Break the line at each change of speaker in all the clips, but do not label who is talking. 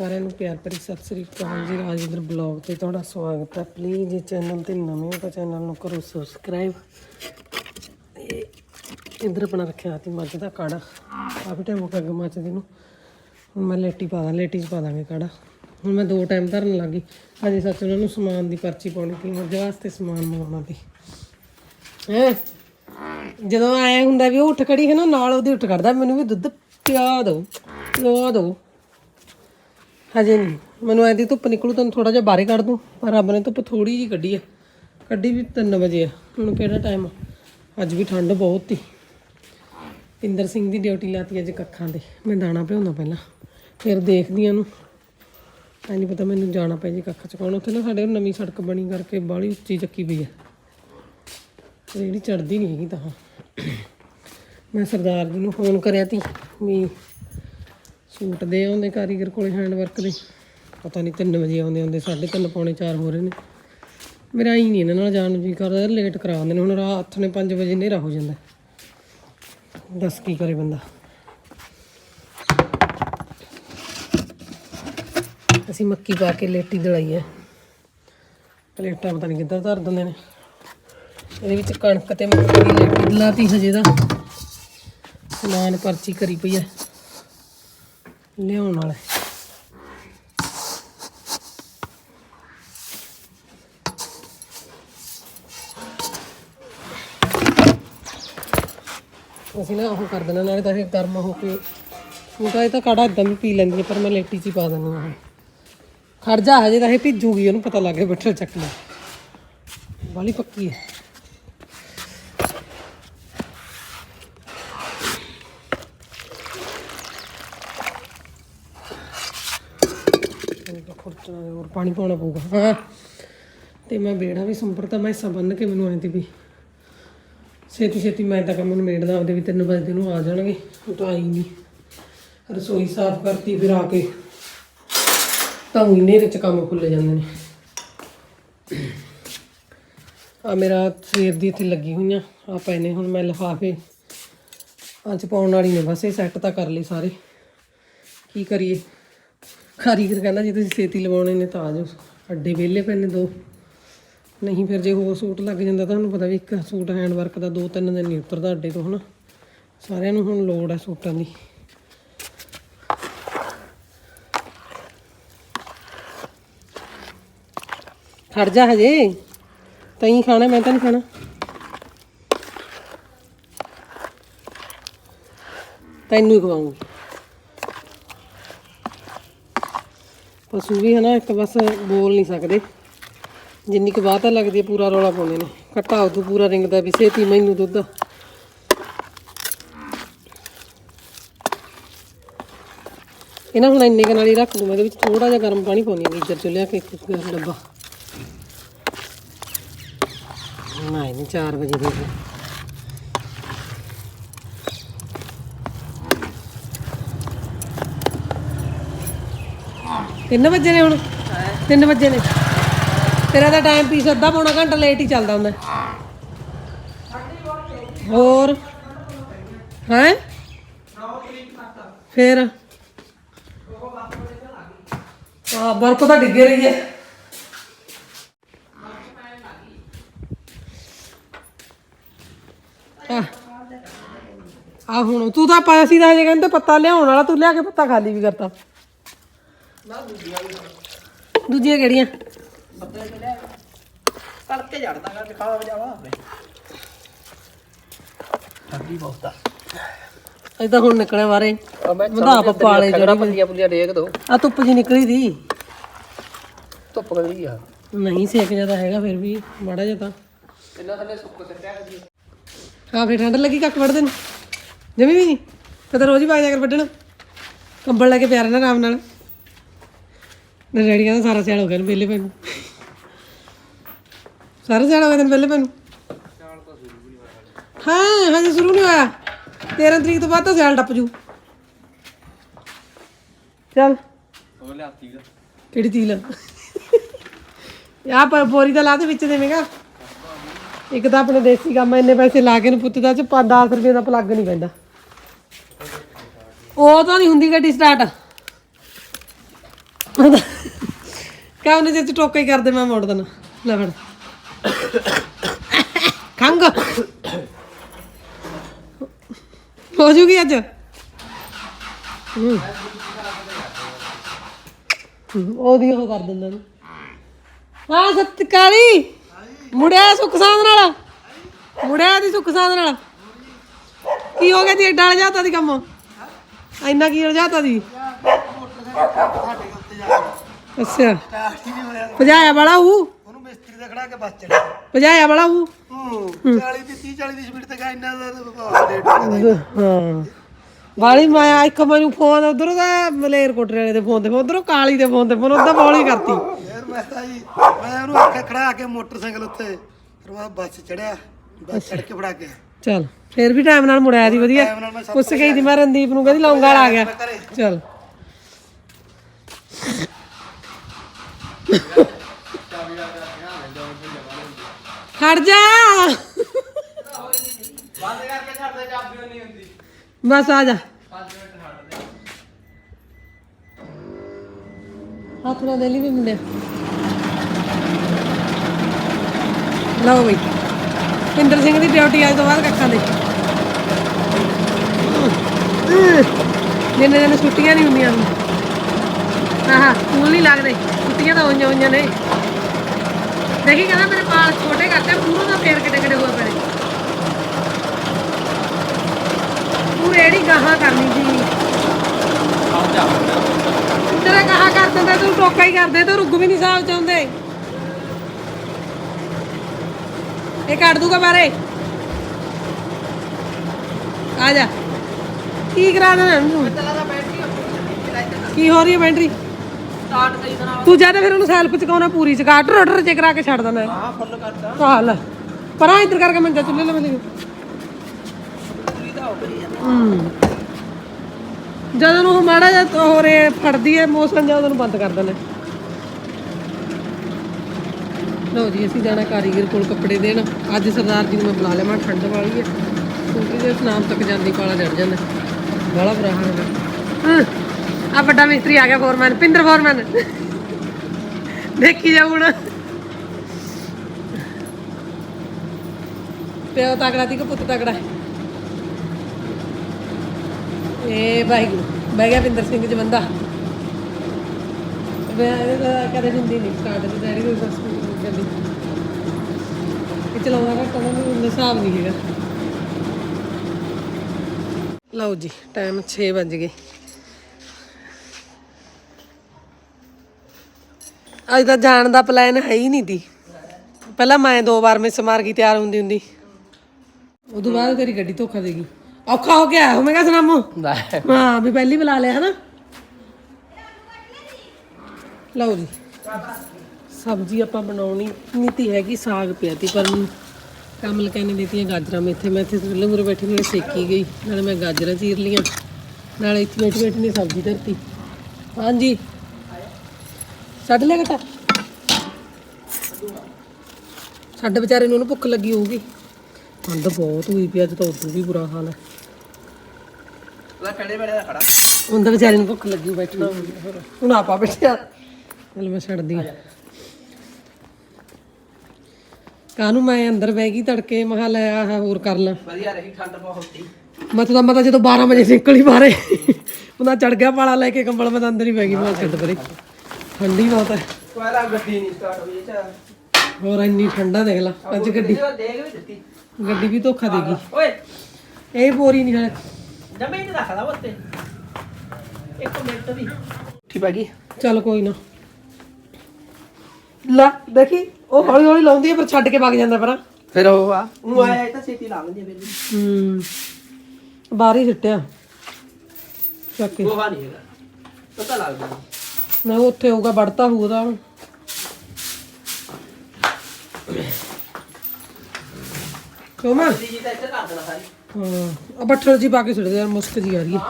ਸਾਰਿਆਂ ਨੂੰ ਪਿਆਰ ਭਰੀ ਸਤਿ ਸ੍ਰੀ ਅਕਾਲ ਜੀ, ਰਾਜਿੰਦਰ ਬਲੌਗ ਤੇ ਤੁਹਾਡਾ ਸਵਾਗਤ ਹੈ। ਪਲੀਜ਼ ਇਹ ਚੈਨਲ ਤੇ ਨਵੇਂ ਹੋ ਤਾਂ ਚੈਨਲ ਨੂੰ ਕਰੋ ਸਬਸਕ੍ਰਾਈਬ ਇਧਰ ਆਪਣਾ ਰੱਖਿਆ ਤੀ ਮੱਝ ਦਾ ਕਾੜਾ। ਕਾਫੀ ਟਾਈਮ ਹੋ ਗਿਆ ਅੱਗ ਮੱਚਦੀ ਨੂੰ। ਹੁਣ ਮੈਂ ਲੇਟੀ ਪਾ ਦਾਂ, ਲੇਟੀ 'ਚ ਪਾ ਦਾਂਗੇ ਕਾੜਾ। ਹੁਣ ਮੈਂ ਦੋ ਟਾਈਮ ਧਰਨ ਲੱਗੀ ਅਜੇ ਸੱਚ ਉਹਨਾਂ ਨੂੰ ਸਮਾਨ ਦੀ ਪਰਚੀ ਪਾਉਣੀ ਸੀ ਮੱਝ ਵਾਸਤੇ ਸਮਾਨ ਮੰਗਵਾਉਣਾ ਸੀ। ਹੈਂ? ਜਦੋਂ ਆਇਆ ਹੁੰਦਾ ਵੀ ਉਹ ਉੱਠ ਖੜੀ ਹੈ ਨਾ, ਨਾਲ ਉਹਦੀ ਉੱਠ ਖੜਦਾ, ਮੈਨੂੰ ਵੀ ਦੁੱਧ ਪਿਆ ਦਿਓ ਪਿਆ ਦਿਓ ਹਜੇ ਨਹੀਂ ਮੈਨੂੰ ਐਦੀ ਧੁੱਪ ਨਿਕਲੂ ਤੈਨੂੰ ਥੋੜਾ ਜਿਹਾ ਬਾਹਰੇ ਕੱਢ ਦੂੰ। ਪਰ ਰੱਬ ਨੇ ਧੁੱਪ ਥੋੜੀ ਜੀ ਕੱਢੀ ਹੈ ਕੱਢੀ ਵੀ 3 ਵਜੇ ਆ। ਹੁਣ ਕਿਹੜਾ ਟਾਈਮ ਆ? ਅੱਜ ਵੀ ਠੰਡ ਬਹੁਤ ਸੀ ਇੰਦਰ ਸਿੰਘ ਦੀ ਡਿਊਟੀ ਲਾਤੀ ਅੱਜ ਕੱਖਾਂ ਦੇ ਮੈਂ ਦਾਣਾ ਭਿਉਂਦਾ ਪਹਿਲਾਂ। ਫਿਰ ਦੇਖਦੀ ਆ ਨੂੰ ਐ ਨਹੀਂ ਪਤਾ ਮੈਨੂੰ ਜਾਣਾ ਪੈ ਜੇ ਕੱਖ ਚਕਾਉਣ ਉੱਥੇ ਨਾ ਸਾਡੇ ਨਵੀਂ ਸੜਕ ਬਣੀ ਕਰਕੇ ਬਾਹਲੀ ਉੱਚੀ ਚੱਕੀ ਪਈ ਆ। ਜਿਹੜੀ ਚੜਦੀ ਨਹੀਂ ਹੈਗੀ ਤਾਂ। ਮੈਂ ਸਰਦਾਰ ਜੀ ਨੂੰ ਫੋਨ ਕਰਿਆ ਤੀ ਵੀ ਸੂਟ ਦੇ ਆਉਂਦੇ, ਕਾਰੀਗਰ ਕੋਲੇ ਹੈਂਡ ਵਰਕ ਦੇ। ਪਤਾ ਨਹੀਂ 3 ਵਜੇ ਆਉਂਦੇ ਆਉਂਦੇ 3:30 ਪੌਣੇ 4 ਹੋ ਰਹੇ ਨੇ। ਮੇਰਾ ਹੀ ਨਹੀਂ ਇਹਨਾਂ ਨਾਲ ਜਾਣ ਨੂੰ ਜੀ ਕਰਦਾ ਲੇਟ ਕਰਾ ਦਿੰਦੇ ਨੇ, ਹੁਣ ਰਾਤ ਨੇ 5 ਵਜੇ ਹਨੇਰਾ ਹੋ ਜਾਂਦਾ। ਦੱਸ ਕੀ ਕਰੇ ਬੰਦਾ। ਅਸੀਂ ਮੱਕੀ ਪਾ ਕੇ ਲੇਟੀ ਦਲਾਈ ਹੈ। ਪਲੇਟਾਂ ਪਤਾ ਨਹੀਂ ਕਿੱਧਰ ਧਰ ਦਿੰਦੇ ਨੇ। ਇਹਦੇ ਵਿੱਚ ਕਣਕ ਤੇ ਮੱਕੀ ਦੀ ਲੇਟੀ ਦਲਾਤੀ ਹਜੇ ਦਾ ਸਮਾਨ ਪਰਚੀ ਕਰੀ ਪਈ ਹੈ। ਲਿਆਉਣ ਵਾਲੇ ਅਸੀਂ ਨਾ ਉਹ ਕਰ ਦੇਣਾ, ਨਾਲੇ ਤਾਂ ਇਹ ਗਰਮ ਹੋ ਕੇ ਉਹ ਤਾਂ ਇਹ ਤਾਂ ਕਾੜਾ ਇਦਾਂ ਵੀ ਪੀ ਲੈਂਦੀ ਹੈ ਪਰ ਮੈਂ ਲੇਟੀ 'ਚ ਹੀ ਪਾ ਦਿੰਦੀ ਹਾਂ ਖੜ ਜਾ, ਹਜੇ ਤਾਂ ਇਹ ਭਿੱਜੂਗੀ, ਉਹਨੂੰ ਪਤਾ ਲੱਗ ਗਿਆ ਬੱਠਲ ਚੱਕਣਾ ਵਾਲੀ ਪੱਕੀ ਹੈ। ਖੁਰਚਣਾ ਹੋਰ ਪਾਣੀ ਪਾਉਣਾ ਪਊਗਾ। ਹਾਂ। ਤੇ ਮੈਂ ਬੇੜਾ ਵੀ ਸੰਪਰਤਾ, ਮੈਂ ਹਿੱਸਾ ਬੰਨ ਕੇ ਮੈਨੂੰ ਐਂ ਤੇ ਵੀ ਛੇਤੀ ਛੇਤੀ ਮੈਂ ਤਾਂ ਕੰਮ ਨੂੰ ਆਪਦੇ ਵੀ ਤਿੰਨ ਵਜੇ ਨੂੰ ਆ ਜਾਣਗੇ। ਉਹ ਤਾਂ ਆਈ ਨਹੀਂ ਰਸੋਈ ਸਾਫ਼ ਕਰਤੀ ਫਿਰ ਆ ਕੇ ਤਾਂ ਉਹ ਹਨੇਰੇ ਚ ਕੰਮ ਖੁੱਲੇ ਜਾਂਦੇ ਨੇ। ਆ ਮੇਰਾ ਸਵੇਰ ਦੀ ਇੱਥੇ ਲੱਗੀ ਹੋਈਆਂ ਆ। ਪਏ ਨੇ ਹੁਣ ਮੈਂ ਲਿਫਾਫੇ ਅੱਜ ਪਾਉਣ ਵਾਲੀ ਨੇ ਬਸ ਇਹ ਸੈੱਟ ਤਾਂ ਕਰ ਲਈ ਸਾਰੇ। ਕੀ ਕਰੀਏ? ਕਾਰੀਗਰ ਕਹਿੰਦਾ ਜੇ ਤੁਸੀਂ ਛੇਤੀ ਲਵਾਉਣੇ ਨੇ ਤਾਂ ਆ ਜਾਓ। ਅੱਡੇ ਵਿਹਲੇ ਪਏ ਦੋ। ਨਹੀਂ ਫਿਰ ਜੇ ਹੋਰ ਸੂਟ ਲੱਗ ਜਾਂਦਾ ਤੁਹਾਨੂੰ ਪਤਾ ਵੀ ਇੱਕ ਸੂਟ ਹੈਂਡ ਵਰਕ ਦਾ ਦੋ ਤਿੰਨ ਦਿਨ ਨਹੀਂ ਉਤਰਦਾ ਅੱਡੇ ਤੋਂ, ਹਨਾ? ਸਾਰਿਆਂ ਨੂੰ ਹੁਣ ਲੋੜ ਹੈ ਸੂਟਾਂ ਦੀ। ਖੜ ਜਾ ਹਜੇ। ਤੈਂ ਖਾਣਾ, ਮੈਂ ਤਾਂ ਨਹੀਂ ਖਾਣਾ। ਤੈਨੂੰ ਹੀ ਖਵਾਉਂਗੀ। ਪਸ਼ੂ ਵੀ ਹੈ ਨਾ ਇੱਕ ਬਸ ਬੋਲ ਨਹੀਂ ਸਕਦੇ। ਜਿੰਨੀ ਕੁ ਬਾਤ ਲੱਗਦੀ ਹੈ ਪੂਰਾ ਰੌਲਾ ਪਾਉਂਦੇ ਨੇ। ਘਟਾ ਉਦੋਂ ਪੂਰਾ ਰਿੰਗਦਾ ਵੀ ਛੇਤੀ ਮੈਨੂੰ ਦੁੱਧ। ਇਹਨਾਂ ਹੁਣ ਇੰਨੇ ਕੁ ਨਾਲ ਹੀ ਰੱਖ ਦੂੰ, ਇਹਦੇ ਵਿੱਚ ਥੋੜਾ ਜਿਹਾ ਗਰਮ ਪਾਣੀ ਪਾਉਣੀ ਹਾਂ, ਗੀਜ਼ਰ ਚ ਲਿਆ ਕੇ ਇੱਕ ਡੱਬਾ। ਨਾ, ਇਹਨੇ 4 ਵਜੇ ਦੇ ਦਿਓ। ਤਿੰਨ ਵਜੇ ਨੇ ਹੁਣ? ਤਿੰਨ ਵਜੇ ਨੇ। ਤੇਰਾ ਤਾਂ ਟਾਈਮ ਪੀਸ ਅੱਧਾ ਪੌਣਾ ਘੰਟਾ ਲੇਟ ਹੀ ਚੱਲਦਾ ਹੁੰਦਾ। ਹੋਰ? ਹੈ? ਫੇਰ? ਆ ਬਰਫ਼ ਤਾਂ ਡਿੱਗੇ ਰਹੀ ਹੈ। ਆ ਹੁਣ, ਤੂੰ ਤਾਂ ਪਾਇਆ ਸੀ ਤਾਂ ਹਜੇ ਕਹਿੰਦੇ ਪੱਤਾ ਲਿਆਉਣ ਵਾਲਾ, ਤੂੰ ਲਿਆ ਕੇ ਪੱਤਾ ਖਾਲੀ ਵੀ ਕਰਤਾ। ਦੂਜੀਆਂ ਕਿਹੜੀਆਂ?
ਕਰਕੇ ਖਾ ਜਾਵਾ ਠੰਡੀ ਬਹੁਤ ਆ।
ਇਦਾਂ ਹੁਣ ਨਿਕਲੇ ਬਾਰੇ
ਮੈਂ
ਵਧਾ ਪੱਪਾ ਵਾਲੇ
ਜਿਹੜਾ। ਪੱਲੀਆਂ ਪੁੱਲੀਆਂ ਡੇਕ ਦੋ।
ਆ ਧੁੱਪ ਜੀ ਨਿਕਲੀ ਦੀ।
ਧੁੱਪ ਗਈ ਆ।
ਨਹੀਂ ਸੇਕ ਜ਼ਿਆਦਾ ਹੈਗਾ ਫਿਰ ਵੀ ਮਾੜਾ ਜਿਹਾ ਤਾਂ।
ਇੰਨਾ ਥੱਲੇ ਸੁੱਕ ਸੱਟਿਆ
ਹਾਂ ਫਿਰ ਠੰਡ ਲੱਗੀ ਕੱਖ ਵੱਢਦੇ ਨੂੰ। ਜਮੀ ਵੀ ਨਹੀਂ ਪਤਾ ਰੋਜ਼ ਹੀ ਪਾ ਜਾ ਕਰ ਵੱਢਣ। ਕੰਬਲ ਲੈ ਕੇ ਪਿਆਰ ਨਾਲ ਆਰਾਮ ਨਾਲ। ਨਾ ਰੈਡੀ ਕਹਿੰਦਾ ਸਾਰਾ ਸਿਆਲ ਹੋ ਗਿਆ ਨੂੰ ਵਿਹਲੇ ਪੈ ਨੂੰ। ਸਾਰਾ ਸਿਆਲ ਹੋ ਗਿਆ ਤੈਨੂੰ ਵਿਹਲੇ ਪੈ ਨੂੰ? ਹਾਂ ਹਜੇ ਸ਼ੁਰੂ ਨਹੀਂ ਹੋਇਆ। 13 ਤਰੀਕ ਤੋਂ ਬਾਅਦ ਤਾਂ ਸਿਆਲ ਟੱਪ ਜੂ। ਚੱਲ।
ਉਹ ਲਿਆਤੀ ਦਾ
ਕਿਹੜੀ ਚੀਜ਼ ਆ ਪਰ ਬੋਰੀ ਦਾ ਲਾ ਦੇ ਵਿੱਚ ਦੇਵੇਂਗਾ। ਇੱਕ ਤਾਂ ਆਪਣੇ ਦੇਸੀ ਕੰਮ ਆ, ਇੰਨੇ ਪੈਸੇ ਲਾ ਕੇ ਨੂੰ ਪੁੱਤ ਦਾ ਚ 10 ਰੁਪਏ ਦਾ ਪਲੱਗ ਨਹੀਂ ਪੈਂਦਾ। ਉਹ ਤਾਂ ਨਹੀਂ ਹੁੰਦੀ ਗੱਡੀ ਸਟਾਰਟ ਕਾ ਉਹਨੇ ਜੇ ਟੋਕਾ ਹੀ ਕਰਦੇ ਮੈਂ ਮੋੜ ਦੇਣਾ। ਲੈ ਫੜ। ਖੰਗ ਹੋ ਜੂਗੀ ਅੱਜ? ਹੂੰ। ਹੂੰ, ਉਹਦੀ ਉਹ ਕਰ ਦਿੰਦਾ ਨੂੰ। ਹਾਂ ਸਤਿਕਾਰੀ। ਮੁੜਿਆ ਸੁੱਖ ਸਾਧ ਨਾਲ। ਮੁੜਿਆ ਦੀ ਸੁੱਖ ਸਾਧ ਨਾਲ। ਕੀ ਹੋ ਗਿਆ ਦੀ ਡਲ ਜਾਤਾ ਦੀ ਕੰਮ? ਇੰਨਾ ਕੀ ਹੋ ਦੀ? ਅੱਛਾ। ਭਜਾਇਆ ਵਾਲਾ ਹੂ?
ਉਹਨੂੰ ਮਿਸਤਰੀ ਦਾ ਖੜਾ ਕੇ ਬੱਸ ਚੜਿਆ
ਭਜਾਇਆ ਵਾਲਾ ਹੂ?
ਹੂੰ 40 ਦੀ 30 40 ਦੀ ਸਪੀਡ ਤੇ ਗਾ ਇੰਨਾ ਦਾ ਰੇਟ
ਹਾਂ ਵਾਲੀ ਮਾਇਆ ਇੱਕ ਮੈਨੂੰ ਫੋਨ ਉਧਰੋਂ ਦਾ ਮਲੇਰ ਕੋਟਰੇ ਵਾਲੇ ਦੇ ਫੋਨ ਤੇ ਉਧਰੋਂ ਕਾਲੀ ਦੇ ਫੋਨ ਤੇ ਫੋਨ ਉਦਾਂ ਬੋਲੀ ਕਰਤੀ।
ਯਾਰ ਮੈਂ ਤਾਂ ਜੀ ਮੈਂ ਉਹਨੂੰ ਆਖਿਆ ਖੜਾ ਕੇ ਮੋਟਰਸਾਈਕਲ ਉੱਤੇ। ਫਿਰ ਮੈਂ ਬੱਸ ਚੜਿਆ ਬੱਸ ਚੜ ਕੇ ਫੜਾ ਕੇ
ਚਲ ਫੇਰ ਵੀ ਟਾਈਮ ਨਾਲ ਮੁੜਿਆ ਦੀ ਵਧੀਆ। ਉਸ ਗਈ ਦੀ ਮੈਂ ਰਣਦੀਪ ਨੂੰ ਕਹਿੰਦੀ ਲੌਂਗਾ ਵਾਲਾ ਆ ਗਿਆ। ਚਲ। ਖੜ ਜਾ।
ਬੰਦ ਕਰਕੇ ਛੱਡ ਦੇ ਚਾਬੀ ਨਹੀਂ ਹੁੰਦੀ
ਬਸ ਆ ਜਾ।
5 ਮਿੰਟ ਛੱਡ ਦੇ
ਹੱਥ ਨਾਲ ਦੇ ਲਈ ਵੀ ਮੁੰਡਿਆ ਲਓ ਬਈ। ਇੰਦਰ ਸਿੰਘ ਦੀ ਡਿਊਟੀ ਅੱਜ ਤੋਂ ਬਾਅਦ ਕੱਖਾਂ ਦੇ ਜਿੰਨੇ ਦਿਨ ਛੁੱਟੀਆਂ ਨਹੀਂ ਹੁੰਦੀਆਂ। ਆਹਾ, ਸਕੂਲ ਨਹੀਂ ਲੱਗਦੇ। ਛੁੱਟੀਆਂ ਤਾਂ ਹੋਈਆਂ ਹੋਈਆਂ ਨੇ। ਦੇਖੀ ਕਹਿੰਦਾ ਮੇਰੇ ਵਾਲ ਛੋਟੇ ਕਰਤੇ ਪੂਰਾ ਦਾ ਫੇਰ ਕਿਤੇ ਕਿਤੇ ਹੋਏ ਪਏ। ਪੂਰੇ ਜਿਹੜੀ ਗਾਹਾਂ ਕਰਨੀ ਸੀ ਤੇਰਾ ਕਹਾ ਕਰ ਦਿੰਦਾ, ਤੂੰ ਟੋਕਾ ਹੀ ਕਰਦੇ, ਤੂੰ ਰੁੱਗ ਵੀ ਨਹੀਂ ਸਾਫ਼ ਚਾਹੁੰਦੇ। ਇਹ ਕੱਢ ਦੂਗਾ ਬਾਰੇ ਆ ਜਾ। ਕੀ ਕਰਾ ਦੇਣਾ ਇਹਨੂੰ? ਕੀ ਹੋ ਰਹੀ ਹੈ ਬੈਟਰੀ?
ਸਟਾਰਟ ਸਹੀ ਤਰ੍ਹਾਂ
ਤੂੰ ਜਦ ਫਿਰ ਉਹਨੂੰ ਸੈਲਫ ਚਕਾਉਣਾ ਪੂਰੀ ਚਕਾ ਟਰੋਟਰ ਚ ਕਰਾ ਕੇ ਛੱਡ ਦੇਣਾ
ਹਾਂ ਫੁੱਲ ਕਰਦਾ
ਹਾਂ ਲੈ ਪਰਾਂ ਇੱਧਰ ਕਰਕੇ ਮੰਜਾ ਚੁੱਲੇ ਲੈ ਮੈਨੂੰ
ਪੂਰੀ ਤਾਂ ਹੋ ਗਈ ਆ।
ਹੂੰ। ਜਦੋਂ ਉਹ ਮਾੜਾ ਜਿਹਾ ਹੋ ਰੇ ਫੜਦੀ ਹੈ ਮੌਸਮ ਜਾਂ ਉਹਨੂੰ ਬੰਦ ਕਰ ਦਿੰਦੇ। ਲਓ ਜੀ ਅਸੀਂ ਜਾਣਾ ਕਾਰੀਗਰ ਕੋਲ ਕੱਪੜੇ ਦੇਣ। ਅੱਜ ਸਰਦਾਰ ਜੀ ਨੂੰ ਮੈਂ ਬੁਲਾ ਲਿਆ ਮੈਂ ਠੰਡ ਵਾਲੀ ਹੈ। ਕਿਉਂਕਿ ਜੇ ਸਨਾਮ ਤੱਕ ਜਾਂਦੀ ਪਾਲਾ ਚੜ ਜਾਂਦਾ। ਬੜਾ ਬੁਰਾ ਹਾਲ ਹੈ। ਆ ਵੱਡਾ ਮਿਸਤਰੀ ਆ ਗਿਆ ਫੋਰਮੈਨ ਪਿੰਦਰ ਫੋਰਮੈਨ ਦੇਖੀ ਜਾ ਹੁਣ। ਪਿਓ ਤਗੜਾ ਦੀ ਕਿ ਪੁੱਤ ਤਗੜਾ ਹੈ ਇਹ ਬਹਿ ਗਿਆ ਪਿੰਦਰ ਸਿੰਘ ਜਵੰਦਾ ਕਦੇ ਹੁੰਦੀ ਨਹੀਂ ਸਟਾਰਟ ਤੇ ਡੈਡੀ ਨੂੰ ਸੱਸ ਨੂੰ ਕਹਿੰਦੀ ਇਹ ਚਲਾਉਣਾ ਘੱਟ ਉਹਨਾਂ ਨੂੰ ਹਿਸਾਬ ਨਹੀਂ ਹੈਗਾ। ਲਓ ਜੀ ਟਾਈਮ 6 ਵਜ ਗਏ। ਅੱਜ ਤਾਂ ਜਾਣ ਦਾ ਪਲਾਨ ਹੈ ਹੀ ਨਹੀਂ ਦੀ। ਪਹਿਲਾਂ ਮੈਂ ਦੋ ਵਾਰ ਮਿਸ ਮਾਰ ਗਈ ਤਿਆਰ ਹੁੰਦੀ ਹੁੰਦੀ। ਉਦੋਂ ਬਾਅਦ ਤੇਰੀ ਗੱਡੀ ਧੋਖਾ ਦੇਗੀ ਔਖਾ ਹੋ ਗਿਆ ਹੋ ਮੈਂ ਕਿਹਾ ਸੁਣਾਮੋ।
ਲੈ।
ਹਾਂ ਵੀ ਪਹਿਲੀ ਬੁਲਾ ਲਿਆ ਹਨਾ? ਲਓ ਜੀ। ਸਬਜ਼ੀ ਆਪਾਂ ਬਣਾਉਣੀ ਨੀਤੀ ਹੈਗੀ ਸਾਗ ਪਿਆ ਤੀ ਪਰ ਕਮਲ ਕਹਿੰਨੇ ਦਿੱਤੀਆਂ ਗਾਜਰਾਂ ਮੈਂ ਇੱਥੇ ਮੈਂ ਇੱਥੇ ਚੁੱਲ੍ਹੇ ਮੂਰੇ ਬੈਠੀ ਨਾਲੇ ਸੇਕੀ ਗਈ ਨਾਲੇ ਮੈਂ ਗਾਜਰਾਂ ਚੀਰ ਲੀਆਂ ਨਾਲੇ ਇੱਥੇ ਬੈਠੀ ਬੈਠੀ ਨੇ ਸਬਜ਼ੀ ਧਰਤੀ। ਹਾਂਜੀ। ਛੱਡ ਲਿਆ ਘਟਾ। ਸਾਡੇ ਵਿਚਾਰੇ ਨੂੰ ਉਹਨੂੰ ਭੁੱਖ ਲੱਗੀ ਹੋਊਗੀ। ਠੰਡ ਬਹੁਤ ਹੋਈ ਪਈ ਅੱਜ ਤਾਂ ਉਦੋਂ ਵੀ ਬੁਰਾ ਹਾਲ ਹੈ।
ਉਹਦਾ ਖੜੇ ਬੜੇ ਦਾ ਖੜਾ।
ਉਹਦਾ ਵਿਚਾਰੇ ਨੂੰ ਭੁੱਖ ਲੱਗੀ ਬੈਠਣਾ ਹੁਣ ਆਪਾ ਬੈਠਿਆ ਚਲ ਮੈਂ ਛੱਡਦੀ ਹਾਂ। ਕਾਹਨੂੰ ਮੈਂ ਅੰਦਰ ਬਹਿ ਗਈ ਤੜਕੇ ਮਹਾ ਲੈ ਆਹ ਹੋਰ ਕਰ ਲਾਂ।
ਵਧੀਆ ਰਹੀ ਠੰਡ ਬਹੁਤ ਸੀ।
ਮੈਂ ਤਾਂ ਜਦੋਂ 12 ਵਜੇ ਨਿਕਲੀ ਬਾਹਰੇ ਉਹਦਾ ਚੜ ਗਿਆ ਪਾਲਾ ਲੈ ਕੇ ਕੰਬਲ ਮੈਂ ਤਾਂ ਅੰਦਰ ਹੀ ਬਹਿ ਗਈ ਮੈਂ ਛੱਡ ਪਰੇ। ਠੰਡੀ ਬਹੁਤ ਹੈ।
ਕੋਇਲਾ ਗੱਡੀ ਨਹੀਂ ਸਟਾਰਟ ਹੋਈ ਚਾ
ਹੋਰ ਇੰਨੀ ਠੰਡਾ ਦੇਖ ਲਾ ਅੱਜ ਗੱਡੀ
ਦੇਖ ਵੀ ਦਿੱਤੀ।
ਗੱਡੀ ਵੀ ਧੋਖਾ ਦੇਗੀ
ਓਏ।
ਇਹ ਬੋਰੀ ਨਹੀਂ ਹਲੇ।
ਜਮੇ ਨਹੀਂ ਰੱਖਦਾ ਉੱਤੇ। ਇੱਕ ਮਿੰਟ ਵੀ। ਠੀਕ ਆ ਗਈ।
ਚੱਲ ਕੋਈ ਨਾ। ਲੈ ਦੇਖੀ ਉਹ ਹੌਲੀ ਹੌਲੀ ਲਾਉਂਦੀ ਹੈ ਪਰ ਛੱਡ ਕੇ ਵਗ ਜਾਂਦਾ ਪਰਾਂ।
ਫਿਰ ਉਹ ਆ। ਉਹ ਆਇਆ ਇਹ ਤਾਂ ਛੇਤੀ ਲਾ ਲੈਂਦੀ ਮੇਰੀ
ਹੂੰ। ਬਾਹਰ ਹੀ ਸਿੱਟਿਆ। ਚੱਕ ਕੇ।
ਗੋਹਾ ਨਹੀਂ ਹੈਗਾ। ਪਤਾ ਲੱਗਦਾ
ਨਾ ਉੱਥੇ ਹੋਊਗਾ ਵੜਤਾ ਹੋਊ ਉਹਦਾ ਹੁਣ। ਕਿਉਂ ਮੈਂ?
ਜੀ ਤਾਂ ਇੱਥੇ ਕਰ ਦੇਣਾ ਸਾਰੀ।
ਹਾਂ ਆ ਬੱਠਲ ਜੀ ਪਾ ਕੇ ਸੁੱਟ ਦੇ ਯਾਰ ਮੁਸਕ ਜੀ ਆ ਰਹੀ ਹੈ।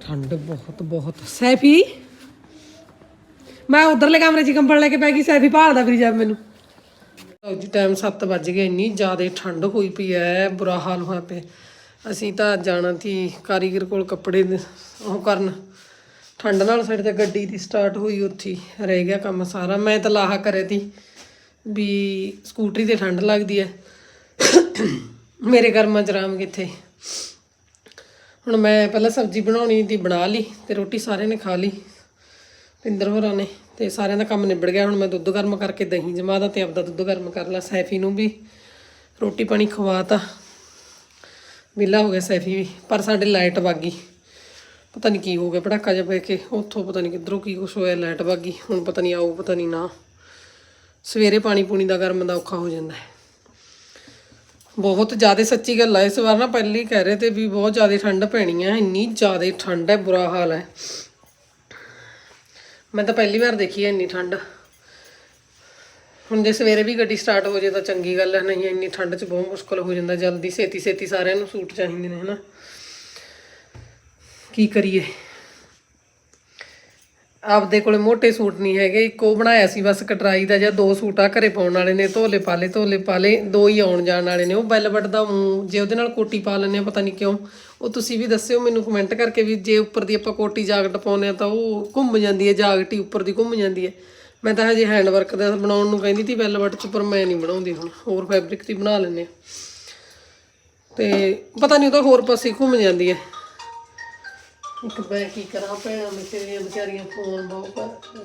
ਠੰਡ ਬਹੁਤ ਬਹੁਤ। ਸੈਫੀ? ਮੈਂ ਉਧਰਲੇ ਕਮਰੇ 'ਚ ਕੰਬਲ ਲੈ ਕੇ ਪੈ ਗਈ ਸੈਫੀ ਭਾਲਦਾ ਫਿਰੀ ਜਾ ਮੈਨੂੰ। ਲਓ ਜੀ ਟਾਈਮ 7 ਵੱਜ ਗਏ ਇੰਨੀ ਜ਼ਿਆਦਾ ਠੰਡ ਹੋਈ ਪਈ ਐ ਬੁਰਾ ਹਾਲ ਹੋਇਆ ਪਿਆ। ਅਸੀਂ ਤਾਂ ਜਾਣਾ ਸੀ ਕਾਰੀਗਰ ਕੋਲ ਕੱਪੜੇ ਉਹ ਕਰਨ। ਠੰਡ ਨਾਲ ਸਾਡੇ ਤੇ ਗੱਡੀ ਦੀ ਸਟਾਰਟ ਹੋਈ ਉੱਥੇ, ਰਹਿ ਗਿਆ ਕੰਮ ਸਾਰਾ। ਮੈਂ ਤਾਂ ਲਾਹਾ ਕਰੇ ਤੀ ਵੀ ਸਕੂਟਰੀ ਤੇ ਠੰਡ ਲੱਗਦੀ ਹੈ ਮੇਰੇ ਕਰਮਾਂ ਚ ਰਾਮ ਕਿੱਥੇ। ਹੁਣ ਮੈਂ ਪਹਿਲਾਂ ਸਬਜ਼ੀ ਬਣਾਉਣੀ ਦੀ ਬਣਾ ਲਈ, ਤੇ ਰੋਟੀ ਸਾਰਿਆਂ ਨੇ ਖਾ ਲਈ, ਪਿੰਦਰ ਹੋਰਾਂ ਨੇ, ਤੇ ਸਾਰਿਆਂ ਦਾ ਕੰਮ ਨਿਬੜ ਗਿਆ। ਹੁਣ ਮੈਂ ਦੁੱਧ ਗਰਮ ਕਰਕੇ ਦਹੀਂ ਜਮਾ ਦਾ ਤੇ ਆਪਦਾ ਦੁੱਧ ਗਰਮ ਕਰ ਲਾ, ਸੈਫੀ ਨੂੰ ਵੀ। ਰੋਟੀ ਪਾਣੀ ਖਵਾਤਾ। ਵਿਹਲਾ ਹੋ ਗਿਆ ਸੈਫੀ ਵੀ, ਪਰ ਸਾਡੇ ਲਾਈਟ ਵਾਗੀ ਪਤਾ ਨਹੀਂ ਕੀ ਹੋ ਗਿਆ, ਪਟਾਕਾ ਜਿਹਾ ਪੈ ਕੇ ਉੱਥੋਂ ਪਤਾ ਨਹੀਂ ਕਿੱਧਰੋਂ ਕੀ ਕੁਛ ਹੋਇਆ, ਲਾਈਟ ਵਾਗੀ ਹੁਣ ਪਤਾ ਨਹੀਂ ਆਊ, ਪਤਾ ਨਹੀਂ ਨਾ। ਸਵੇਰੇ ਪਾਣੀ ਪੂਣੀ ਦਾ ਗਰਮ ਦਾ ਔਖਾ ਹੋ ਜਾਂਦਾ ਹੈ। ਬਹੁਤ ਜ਼ਿਆਦਾ ਸੱਚੀ ਗੱਲ ਹੈ ਇਸ ਵਾਰ ਨਾ ਪਹਿਲੀ ਕਹਿ ਰਹੇ ਤੇ ਵੀ ਬਹੁਤ ਜ਼ਿਆਦਾ ਠੰਡ ਪੈਣੀ ਹੈ ਇੰਨੀ ਜ਼ਿਆਦਾ ਠੰਡ ਹੈ, ਬੁਰਾ ਹਾਲ ਹੈ। ਮੈਂ ਤਾਂ ਪਹਿਲੀ ਵਾਰ ਦੇਖੀ ਹੈ ਇੰਨੀ ਠੰਡ। ਹੁਣ ਜੇ ਸਵੇਰੇ ਵੀ ਗੱਡੀ ਸਟਾਰਟ ਹੋ ਜੇ ਤਾਂ ਚੰਗੀ ਗੱਲ ਹੈ, ਨਹੀਂ ਇੰਨੀ ਠੰਡ 'ਚ ਬਹੁਤ ਮੁਸ਼ਕਲ ਹੋ ਜਾਂਦਾ, ਜਲਦੀ ਛੇਤੀ ਛੇਤੀ ਸਾਰਿਆਂ ਨੂੰ ਸੂਟ ਚਾਹੀਦੇ ਨੇ, ਹਨਾ। ਕੀ ਕਰੀਏ? ਆਪਦੇ ਕੋਲੇ ਮੋٹے ਸੂਟ ਨਹੀਂ ਹੈਗੇ। ਇੱਕੋ ਬਣਾਇਆ ਸੀ ਬਸ ਕਟਰਾਈ ਦਾ ਜਾਂ ਦੋ ਸੂਟ ਆ ਘਰੇ ਪਾਉਣ ਵਾਲੇ ਨੇ, ਧੋਲੇ ਪਾਲੇ ਧੋਲੇ ਪਾਲੇ, ਦੋ ਹੀ ਆਉਣ ਜਾਣ ਵਾਲੇ ਨੇ। ਉਹ ਬੈਲਵਟ ਦਾ ਮੂੰਹ, ਜੇ ਉਹਦੇ ਨਾਲ ਕੋਟੀ ਪਾ ਲੈਂਦੇ ਆ ਪਤਾ ਨਹੀਂ ਕਿਉਂ। ਉਹ ਤੁਸੀਂ ਵੀ ਦੱਸਿਓ, ਮੈਨੂੰ ਕਮੈਂਟ ਕਰਕੇ ਵੀ ਜੇ ਉੱਪਰ ਦੀ ਆਪਾਂ ਕੋਟੀ ਜਾਗਟ ਪਾਉਂਦੇ ਆ ਤਾਂ ਉਹ ਘੁੰਮ ਜਾਂਦੀ ਹੈ ਜਾਗਟ ਹੀ ਉੱਪਰ ਦੀ ਘੁੰਮ ਜਾਂਦੀ ਹੈ। ਮੈਂ ਤਾਂ ਹਜੇ ਹੈਂਡ ਵਰਕ ਦਾ ਬਣਾਉਣ ਨੂੰ ਕਹਿੰਦੀ ਸੀ ਬੈਲਵਟ ਚ, ਪਰ ਮੈਂ ਨਹੀਂ ਬਣਾਉਂਦੀ ਹੁਣ। ਹੋਰ ਫੈਬਰਿਕ ਦੀ ਬਣਾ ਲੈਂਦੇ ਆ ਤੇ ਪਤਾ ਨਹੀਂ ਉਹ ਤਾਂ ਹੋਰ ਪਾਸੇ ਘੁੰਮ ਜਾਂਦੀ ਹੈ। ਇੱਕ ਮੈਂ ਕੀ ਕਰਾਂ ਭੈਣਾਂ ਮੇਰੀਆਂ ਵਿਚਾਰੀਆਂ ਫੋਨ ਬਹੁਤ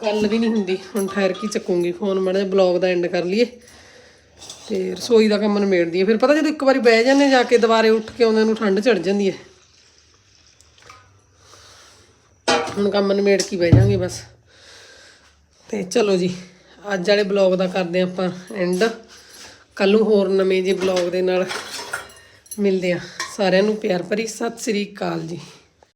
ਗੱਲ ਵੀ ਨਹੀਂ ਹੁੰਦੀ। ਹੁਣ ਠਹਿਰ ਕੇ ਚੱਕੂੰਗੀ ਫੋਨ ਮਾੜਾ ਬਲੌਗ ਦਾ ਐਂਡ ਕਰ ਲਈਏ। ਤੇ ਰਸੋਈ ਦਾ ਕੰਮ ਨਿਬੇੜ ਹੈ। ਫਿਰ ਪਤਾ ਜਦੋਂ ਇੱਕ ਵਾਰੀ ਬਹਿ ਜਾਂਦੇ ਜਾ ਕੇ ਦੁਬਾਰੇ ਉੱਠ ਕੇ ਆਉਂਦੇ ਨੂੰ ਠੰਡ ਚੜ ਜਾਂਦੀ ਹੈ। ਹੁਣ ਕੰਮ ਨਿਬੇੜ ਕੇ ਬਹਿ ਜਾਾਂਗੇ ਬਸ। ਤੇ ਚਲੋ ਜੀ, ਅੱਜ ਵਾਲੇ ਬਲੌਗ ਦਾ ਕਰਦੇ ਹਾਂ ਆਪਾਂ ਐਂਡ ਕੱਲ ਨੂੰ ਹੋਰ ਨਵੇਂ ਜਿਹੇ ਬਲੌਗ ਦੇ ਨਾਲ ਮਿਲਦੇ ਆ ਸਾਰਿਆਂ ਨੂੰ ਪਿਆਰ ਭਰੀ ਸਤਿ ਸ੍ਰੀ ਅਕਾਲ ਜੀ।